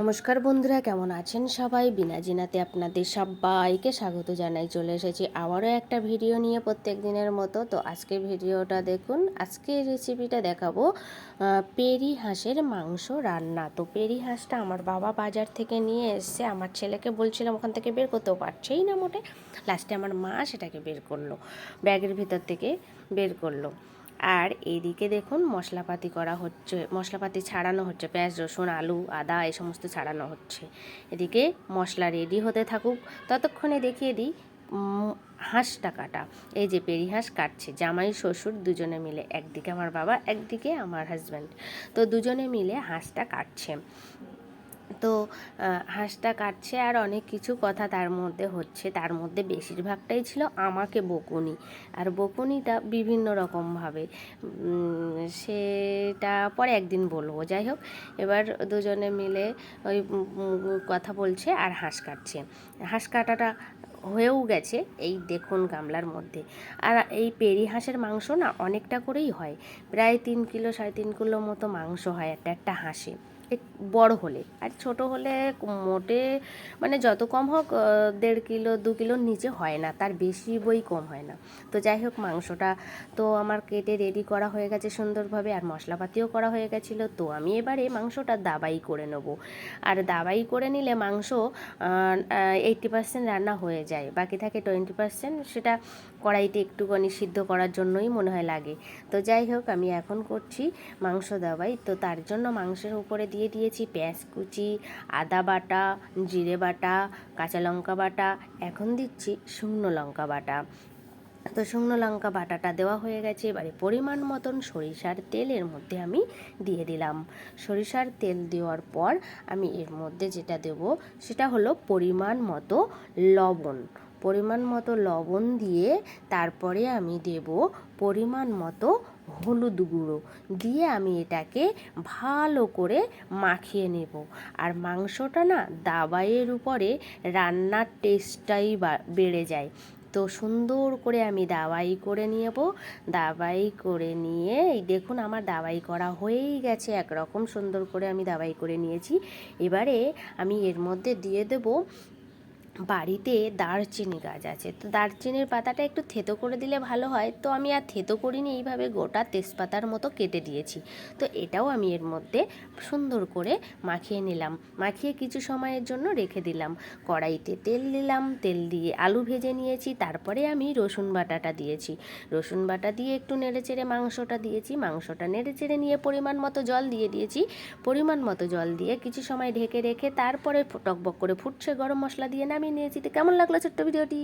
নমস্কার বন্ধুরা, কেমন আছেন সবাই? বিনা জিনাতে আপনাদের সবাইকে স্বাগত জানাই। চলে এসেছি আবারও একটা ভিডিও নিয়ে প্রত্যেক দিনের মতো। তো আজকে ভিডিওটা দেখুন আজকে রেসিপিটা দেখাবো পেরি হাঁসের মাংস রান্না। তো পেরি হাঁসটা আমার বাবা বাজার থেকে নিয়ে এসছে। আমার ছেলেকে বলছিলাম ওখান থেকে বের করতেও পারছেই না মোটে। লাস্টে আমার মা সেটাকে বের করল, ব্যাগের ভিতর থেকে বের করল। আর এদিকে দেখুন মশলাপাতি করা হচ্ছে, মশলাপাতি ছাড়ানো হচ্ছে, পেঁয়াজ, রসুন, আলু, আদা, এই সমস্ত ছাড়ানো হচ্ছে। এদিকে মশলা রেডি হতে থাকুক। ততক্ষণে দেখিয়ে দিই হাঁসটা কাটা। এই যে পেরি হাঁস কাটছে, জামাই, শ্বশুর দুজনে মিলে, একদিকে আমার বাবা, একদিকে আমার হাজব্যান্ড তো দুজনে মিলে হাঁসটা কাটছে। তো হাঁসটা কাটছে আর অনেক কিছু কথা তার মধ্যে হচ্ছে। তার মধ্যে বেশিরভাগটাই ছিল আমাকে বকুনি। আর বকুনিটা বিভিন্ন রকমভাবে সেটা পরে একদিন বলব। যাই হোক, এবার দুজনে মিলে ওই কথা বলছে আর হাঁস কাটছে। হাঁস কাটাটা হয়েও গেছে এই দেখুন গামলার মধ্যে। আর এই পেরি হাঁসের মাংস না অনেকটা করেই হয়। প্রায় তিন কিলো, সাড়ে তিন কিলো মতো মাংস হয় একটা একটা হাঁসে। বড় হলে। আর ছোট হলে মোটে মানে যত কম হোক দেড় কিলো, দু কিলোর নিচে হয় না। তার বেশি বই কম হয় না। তো যাই হোক, মাংসটা তো আমার কেটে রেডি করা হয়ে গেছে সুন্দরভাবে, আর মশলাপাতিও করা হয়ে গেছিল। তো আমি এবারে মাংসটা দাবাই করে নেব। আর দাবাই করে নিলে মাংস এইটটি পার্সেন্ট রান্না হয়ে যায়। বাকি থাকে টোয়েন্টি পার্সেন্ট সেটা কড়াইতে একটুখানি সিদ্ধ করার জন্যই মনে হয় লাগে। তো যাই হোক, আমি এখন করছি মাংস দাবাই। তো তার জন্য মাংসের উপরে দিয়ে দিয়েছি পেঁয়াজ কুচি, আদা বাটা, জিরে বাটা, কাঁচা লঙ্কা বাটা, এখন দিচ্ছি শুকনো লঙ্কা বাটা। তো শুকনো লঙ্কা বাটাটা দেওয়া হয়ে গেছে, এবারে পরিমাণ মতন সরিষার তেল এর মধ্যে আমি দিয়ে দিলাম। সরিষার তেল দেওয়ার পর আমি এর মধ্যে যেটা দেব সেটা হলো পরিমাণ মতো লবণ। পরিমাণ মতো লবণ দিয়ে তারপরে আমি দেব পরিমাণ মতো হলুদ গুঁড়ো। দিয়ে আমি এটাকে ভালো করে মাখিয়ে নেব। আর মাংসটা না দাবাইয়ের উপরে রান্নার টেস্টটাই বেড়ে যায়। তো সুন্দর করে আমি দাবাই করে নেব। দাবাই করে নিয়ে, এই দেখুন আমার দাবাই করা হয়েই গেছে। একরকম সুন্দর করে আমি দাবাই করে নিয়েছি। এবারে আমি এর মধ্যে দিয়ে দেব বাড়িতে দারচিনি গাছ আছে। তো দারচিনির পাতাটা একটু থেতো করে দিলে ভালো হয়। তো আমি আর থেতো করিনি, এইভাবে গোটা তেজপাতার মতো কেটে দিয়েছি। তো এটাও আমি এর মধ্যে সুন্দর করে মাখিয়ে নিলাম। মাখিয়ে কিছু সময়ের জন্য রেখে দিলাম। কড়াইতে তেল দিলাম, তেল দিয়ে আলু ভেজে নিয়েছি, তারপরে আমি রসুন বাটাটা দিয়েছি। রসুন বাটা দিয়ে একটু নেড়েচেড়ে মাংসটা দিয়েছি। মাংসটা নেড়েচেড়ে নিয়ে পরিমাণ মতো জল দিয়ে দিয়েছি। পরিমাণ মতো জল দিয়ে কিছু সময় ঢেকে রেখে তারপরে টকবক করে ফুটছে গরম মশলা দিয়ে নামিয়ে নিয়েছি। তো কেমন লাগল ছোট্ট ভিডিওটি?